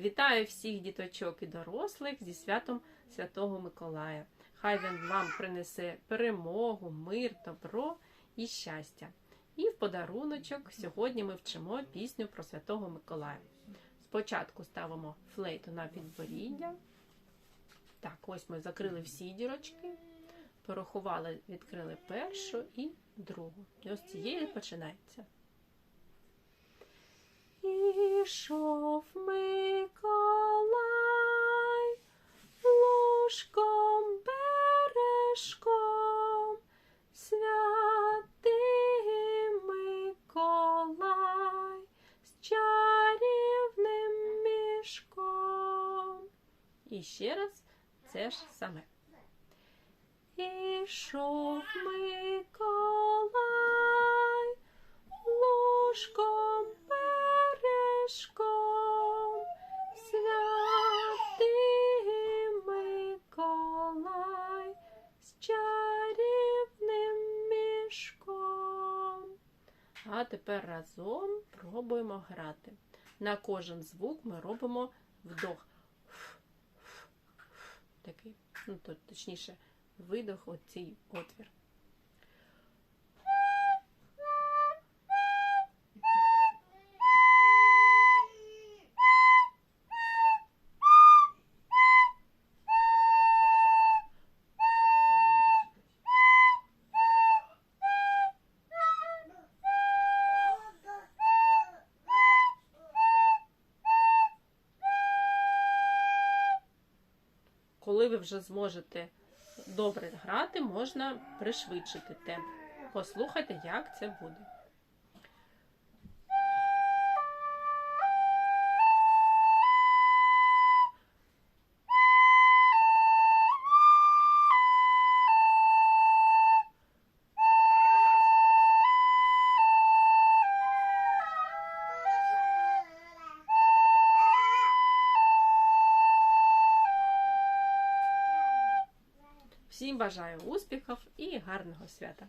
Вітаю всіх діточок і дорослих зі святом Святого Миколая. Хай він вам принесе перемогу, мир, добро і щастя. І в подаруночок сьогодні ми вчимо пісню про Святого Миколая. Спочатку ставимо флейту на підборіддя. Так, ось ми закрили всі дірочки, порахували, відкрили першу і другу. І ось цієї починається. Ішов ложком бережком, святий Миколай з чарівним мішком. І ще раз це ж саме. Ішов Миколай ложком А тепер разом пробуємо грати. На кожен звук ми робимо вдох. Такий, ну то, точніше, видох оцій отвір. Коли ви вже зможете добре грати, можна пришвидшити темп. Послухайте, як це буде. Всім бажаю успіхів і гарного свята!